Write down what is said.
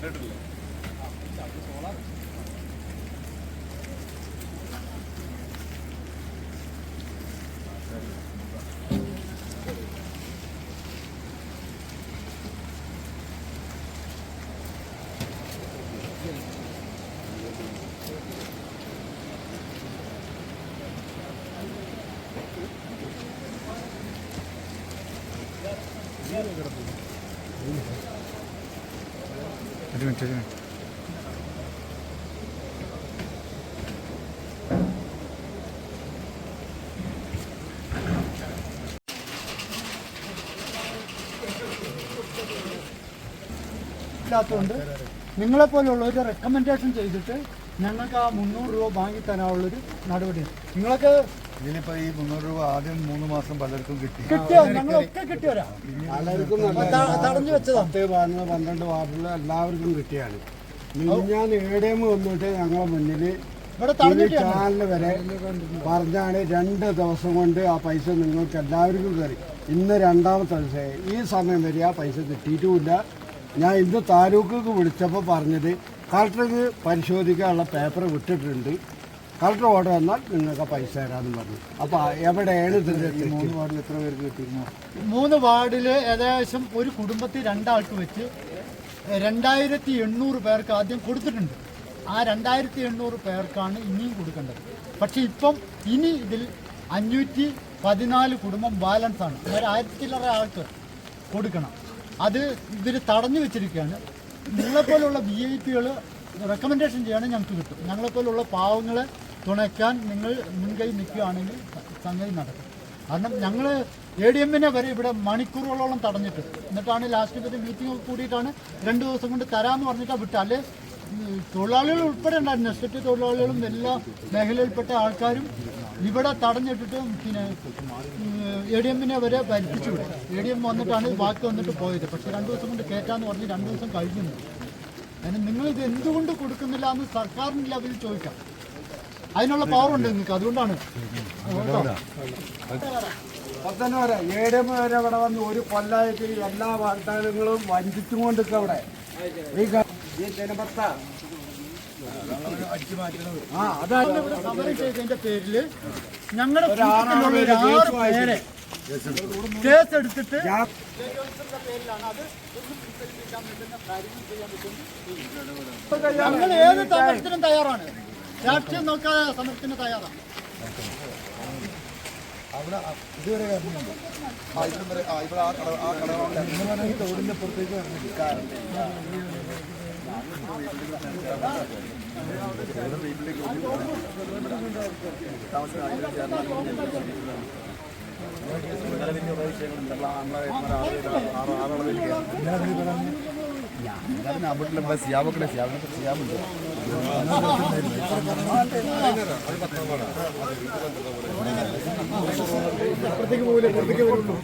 കണ്ടിട്ടില്ല സോളാർ കിടക്കുന്നു ഒരു മിനിറ്റ് ഒരു ഇല്ലാത്തതുകൊണ്ട് നിങ്ങളെപ്പോലുള്ളവർ റെക്കമെൻഡേഷൻ ചെയ്തിട്ട് ഞങ്ങൾക്ക് ആ മുന്നൂറ് രൂപ വാങ്ങി തരാനുള്ളൊരു നടപടിയാണ്. നിങ്ങളൊക്കെ ഇതിലിപ്പോ ഈ മുന്നൂറ് രൂപ ആദ്യം മൂന്ന് മാസം പലർക്കും കിട്ടി. കിട്ടിയോ? ഞങ്ങളൊക്കെ കിട്ടിയവരാ. പലർക്കും തടഞ്ഞു വെച്ചതാ. പത്ത് പതിനൊന്ന് പന്ത്രണ്ട് വാർഡിൽ എല്ലാവർക്കും കിട്ടിയാണ്. ഞാൻ ഏടിഎം വന്നിട്ട് ഞങ്ങളെ വി ചാനൽ വരെ പറഞ്ഞാണ് രണ്ട് ദിവസം കൊണ്ട് ആ പൈസ നിങ്ങൾക്ക് എല്ലാവർക്കും കയറി. ഇന്ന് രണ്ടാമത്തെ ദിവസം. ഈ സമയം വരെ ആ പൈസ കിട്ടിയിട്ടുമില്ല. ഞാൻ ഇന്ന് താലൂക്കിലേക്ക് വിളിച്ചപ്പോൾ പറഞ്ഞത് കളക്ടർക്ക് പരിശോധിക്കാനുള്ള പേപ്പർ വിട്ടിട്ടുണ്ട്. കളക്ടർ ഓർഡർ വന്നാൽ നിങ്ങൾക്ക് പൈസ തരാമെന്ന് പറഞ്ഞു. അപ്പോൾ എവിടെയാണ് ഇതിന്റെ മൂന്ന് വാർഡിൽ എത്ര പേർക്ക് കിട്ടിയിരുന്നു? മൂന്ന് വാർഡിൽ ഏകദേശം ഒരു കുടുംബത്തിൽ രണ്ടാൾക്ക് വെച്ച് രണ്ടായിരത്തി എണ്ണൂറ് പേർക്ക് ആദ്യം കൊടുത്തിട്ടുണ്ട്. ആ രണ്ടായിരത്തി എണ്ണൂറ് പേർക്കാണ് ഇനിയും കൊടുക്കേണ്ടത്. പക്ഷെ ഇപ്പം ഇനി ഇതിൽ അഞ്ഞൂറ്റി പതിനാല് കുടുംബം ബാലൻസ് ആണ്. ഒരു ആയിരത്തി ചില്ലറ ആൾക്ക് കൊടുക്കണം. അത് ഇവർ തടഞ്ഞു വെച്ചിരിക്കുകയാണ്. നിങ്ങളെപ്പോലുള്ള ബി ഐ പികൾ റെക്കമെൻഡേഷൻ ചെയ്യുകയാണെങ്കിൽ ഞങ്ങൾക്ക് കിട്ടും. ഞങ്ങളെപ്പോലുള്ള പാവങ്ങളെ തുണയ്ക്കാൻ നിങ്ങൾ മുൻകൈ നിൽക്കുകയാണെങ്കിൽ സംഗതി നടക്കും. കാരണം ഞങ്ങൾ എ ഡി എമ്മിനെ വരെ ഇവിടെ മണിക്കൂറുകളോളം തടഞ്ഞിട്ട് എന്നിട്ടാണ് ലാസ്റ്റ് ഇപ്പോൾ മീറ്റിംഗ് കൂടിയിട്ടാണ് രണ്ട് ദിവസം കൊണ്ട് തരാമെന്ന് പറഞ്ഞിട്ടാണ് വിട്ടത്. അല്ലെ തൊഴിലാളികൾ ഉൾപ്പെടെ ഉണ്ടായിരുന്നു. എസ്റ്റേറ്റ് തൊഴിലാളികളും എല്ലാ മേഖലയിൽപ്പെട്ട ആൾക്കാരും ഇവിടെ തടഞ്ഞിട്ടിട്ട് പിന്നെ എ ഡി എമ്മിനെ വരെ ഭരിപ്പിച്ചു വിടും എ ഡി എം വന്നിട്ടാണ് ബാക്കി വന്നിട്ട് പോയത്. പക്ഷേ രണ്ട് ദിവസം കൊണ്ട് കയറ്റാന്ന് പറഞ്ഞ് രണ്ട് ദിവസം കഴിഞ്ഞു. അതിന് നിങ്ങളിത് എന്തുകൊണ്ട് കൊടുക്കുന്നില്ല എന്ന് സർക്കാരിന്റെ ലെവലിൽ ചോദിക്കാം. അതിനുള്ള പവർ ഉണ്ട് നിങ്ങൾക്ക് അതുകൊണ്ടാണ്. പത്തന്നെ വരെ ഏഴ് വരെ ഇവിടെ വന്ന് ഒരു കൊല്ലായിട്ട് എല്ലാ വാഗ്ദാനങ്ങളും വഞ്ചിച്ചും കൊണ്ടിരിക്കുക അവിടെ. ഈ ജനപത്ത ആ അതാണ് ഇവിടെ സമരം ചെയ്തതിന്റെ പേരിൽ ഞങ്ങളുടെ കൂട്ടത്തിലുള്ള പേര് ആറ് കേസ് വായിച്ചു. പേരെ കേസ് എടുത്തിട്ട് ഞങ്ങൾ ഏത് സമരത്തിനും തയ്യാറാണ്. രാഷ്ട്രീയം നോക്കാതെ സമരത്തിന് തയ്യാറാണ് അവിടെ ഇതുവരെ ആ ഇവിടെ വരെ ആ ഇവിടെ ആ കട ആ കട തോടിന്റെ പുറത്തേക്ക് വരുന്നില്ല ഞാൻ അവിടെ നമ്മുടെ സിയാബൊക്കെ സിയാബിനെ സിയാബുണ്ട് പുറത്തേക്ക് പോകില്ല പുറത്തേക്ക് വരുള്ളൂ